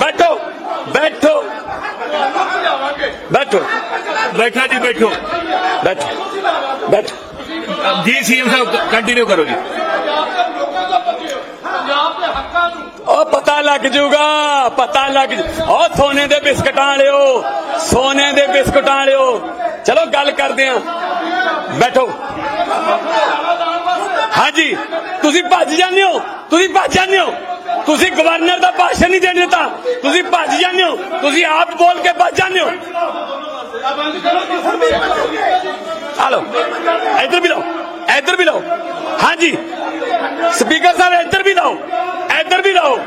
ਬੈਠੋ ਬੈਠੋ। ਬੈਠੋ। ਬੈਠਾ ਜੀ ਬੈਠੋ। ਬੈਠੋ ਬੈਠੋ। ਜੀ ਸੀਐਮ ਸਾਹਿਬ ਕੰਟੀਨਿਊ ਕਰੋ ਜੀ। ਉਹ ਪਤਾ ਲੱਗ ਜਾਊਗਾ ਪਤਾ ਲੱਗ ਉਹ ਸੋਨੇ ਦੇ ਬਿਸਕਟਾਂ ਵਾਲਿਓ ਸੋਨੇ ਦੇ ਬਿਸਕਟਾਂ ਵਾਲਿਓ। ਚਲੋ ਗੱਲ ਕਰਦੇ ਆਂ। ਬੈਠੋ। ਹਾਂਜੀ ਤੁਸੀਂ ਭੱਜ ਜਾਂਦੇ ਹੋ ਤੁਸੀਂ ਭੱਜ ਜਾਂਦੇ ਹੋ। ਤੁਸੀਂ ਗਵਰਨਰ ਦਾ ਭਾਸ਼ਣ ਨਹੀਂ ਦੇਣ ਦਿੱਤਾ। ਤੁਸੀਂ ਭੱਜ ਜਾਂਦੇ ਹੋ। ਤੁਸੀਂ ਆਪ ਬੋਲ ਕੇ ਭੱਜ ਜਾਂਦੇ ਹੋ। ਹਲੋ, ਇੱਧਰ ਵੀ ਲਓ, ਇੱਧਰ ਵੀ ਲਓ। ਹਾਂਜੀ ਸਪੀਕਰ ਸਾਹਿਬ, ਇੱਧਰ ਵੀ ਲਓ, ਇੱਧਰ ਵੀ ਲਓ।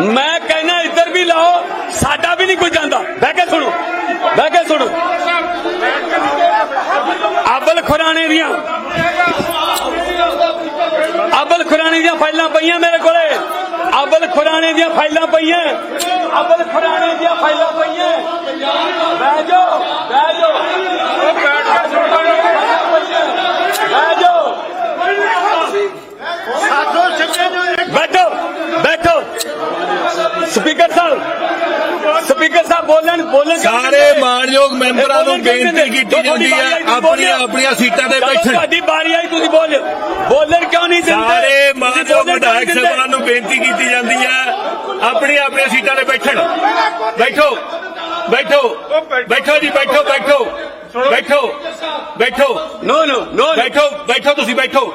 ਮੈਂ ਕਹਿੰਦਾ ਇੱਧਰ ਵੀ ਲਾਓ, ਸਾਡਾ ਵੀ ਨਹੀਂ ਕੋਈ ਜਾਂਦਾ। ਬਹਿ ਕੇ ਸੁਣੋ, ਬਹਿ ਕੇ ਸੁਣੋ। ਅਬਲ ਖੁਰਾਣੇ ਦੀਆਂ ਅਬਲ ਖੁਰਾਣੇ ਦੀਆਂ ਫਾਈਲਾਂ ਪਈਆਂ ਮੇਰੇ ਕੋਲੇ। ਅਬਲ ਖੁਰਾਣੇ ਦੀਆਂ ਫਾਈਲਾਂ ਪਈਆਂ। ਅਬਲ ਖੁਰਾਣੇ ਦੀਆਂ ਫਾਈਲਾਂ ਪਈਆਂ। ਬਹਿ ਜਾਓ ਬਹਿ ਜਾਓ। ਉਹ ਬੈਠ ਕੇ ਸੁਣੋ ਬਹਿ ਜਾਓ। ਬੈਠੋ ਬੈਠੋ। ਸਪੀਕਰ ਸਾਹਿਬ ਸਪੀਕਰ ਸਾਹਿਬ ਬੋਲਣ ਬੋਲਣ ਸਾਰੇ ਮਾਨਯੋਗ ਮੈਂਬਰਾਂ ਨੂੰ ਬੇਨਤੀ ਕੀਤੀ ਜਾਂਦੀ ਹੈ ਆਪਣੀਆਂ ਆਪਣੀਆਂ ਸੀਟਾਂ ਤੇ ਬੈਠਣ। ਤੁਹਾਡੀ ਬਾਰੀ ਆਈ ਤੁਸੀਂ ਬੋਲ ਬੋਲਣ ਵਿਧਾਇਕ? ਸਭਾ ਨੂੰ ਬੇਨਤੀ ਕੀਤੀ ਜਾਂਦੀ ਹੈ। ਆਪਣੀਆਂ ਆਪਣੀਆਂ ਸੀਟਾਂ ਤੇ ਬੈਠਣ। ਬੈਠੋ। ਬੈਠੋ। ਬੈਠੋ ਜੀ ਬੈਠੋ ਬੈਠੋ। ਬੈਠੋ। ਬੈਠੋ। ਨੋ ਨੋ ਨੋ। ਬੈਠੋ ਬੈਠੋ ਤੁਸੀਂ ਬੈਠੋ।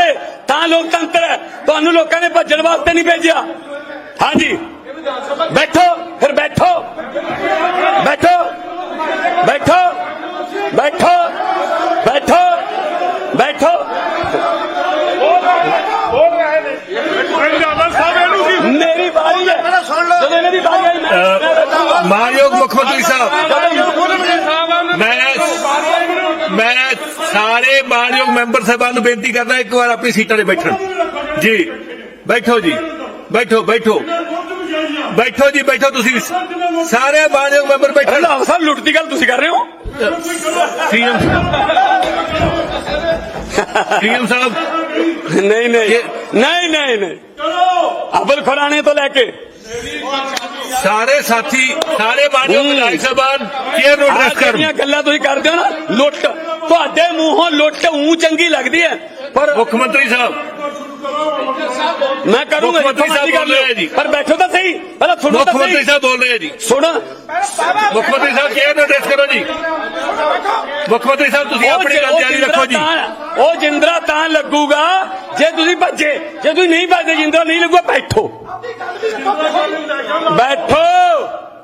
ਲੋਕਤੰਤਰ ਹੈ। ਤੁਹਾਨੂੰ ਲੋਕਾਂ ਨੇ ਭੱਜਣ ਵਾਸਤੇ ਨਹੀਂ ਭੇਜਿਆ। ਹਾਂਜੀ। ਬੈਠੋ ਫਿਰ ਬੈਠੋ। ਬੈਠੋ। ਬੈਠੋ। ਬੈਠੋ। ਬੈਠੋ। ਬੈਠੋ। ਮੇਰੀ ਵਾਰੀ ਹੈ। ਜਦੋਂ ਦੀ ਵਾਰੀ ਆਈ ਮੈਂ- ਮਾਨਯੋਗ ਮੁੱਖ ਮੰਤਰੀ ਸਾਹਿਬ। ਮੈਂ ਸਾਰੇ ਮਾਨਯੋਗ ਮੈਂਬਰ ਸਾਹਿਬਾਨ ਨੂੰ ਬੇਨਤੀ ਕਰਦਾ ਇੱਕ ਵਾਰ ਆਪਣੀ ਸੀਟਾਂ ਤੇ ਬੈਠਣ। ਜੀ ਬੈਠੋ ਜੀ ਬੈਠੋ ਬੈਠੋ। ਬੈਠੋ ਜੀ ਬੈਠੋ ਤੁਸੀਂ। ਸਾਰੇ ਮਾਨਯੋਗ ਮੈਂਬਰ ਬੈਠੋ ਰੰਧਾਵਾ ਸਾਹਿਬ ਲੁੱਟ ਦੀ ਗੱਲ ਤੁਸੀਂ ਕਰ ਰਹੇ ਹੋ? ਸੀਐਮ ਸੀਐਮ ਸਾਹਿਬ। ਨਹੀਂ ਨਹੀਂ। ਨਹੀਂ ਨਹੀਂ ਨਹੀਂ। ਅਬਲ ਖੁਰਾਣੇ ਤੋਂ ਲੈ ਕੇ। ਸਾਰੇ ਸਾਥੀ ਸਾਰੇ ਹੂੰ। ਵਿਧਾਇਕ ਸਾਹਿਬਾਨ ਚੇਅਰ ਨੂੰ ਐਡਰੈਸ ਕਰਨ ਜਿਹੜੀਆਂ ਗੱਲਾਂ ਤੁਸੀਂ ਕਰਦੇ ਹੋ ਨਾ ਲੁੱਟ। ਤੁਹਾਡੇ ਮੂੰਹੋਂ ਲੁੱਟ ਉਂ ਚੰਗੀ ਲੱਗਦੀ ਹੈ। ਪਰ ਮੁੱਖ ਮੰਤਰੀ ਸਾਹਿਬ ਮੈਂ ਕਰੂੰਗਾ ਮੁੱਖ ਮੰਤਰੀ ਸਾਹਿਬ ਬੋਲ ਰਹੇ। ਜੀ। ਪਰ ਬੈਠੋ ਤਾਂ ਸਹੀ ਪਹਿਲਾਂ ਸੁਣੋ ਮੁੱਖ ਤਾਂ ਮੰਤਰੀ ਸਹੀ। ਸਾਹਿਬ ਬੋਲ ਰਹੇ ਜੀ। ਸੁਣ। ਮੁੱਖ ਮੰਤਰੀ ਸਾਹਿਬ ਚੇਅਰ ਨੂੰ ਐਡਰੈਸ ਕਰੋ ਜੀ? ਮੁੱਖ ਮੰਤਰੀ ਸਾਹਿਬ ਤੁਸੀਂ ਉਹ ਆਪਣੀ ਗੱਲ ਜਾਰੀ ਰੱਖੋ ਜੀ। ਉਹ ਜਿੰਦਰਾ ਤਾਂ ਲੱਗੂਗਾ ਜੇ ਤੁਸੀਂ ਭੱਜੇ ਜੇ ਤੁਸੀਂ ਨਹੀਂ ਭੱਜੇ ਜਿੰਦਰਾ ਨਹੀਂ ਲੱਗੂਗਾ ਬੈਠੋ। ਬੈਠੋ।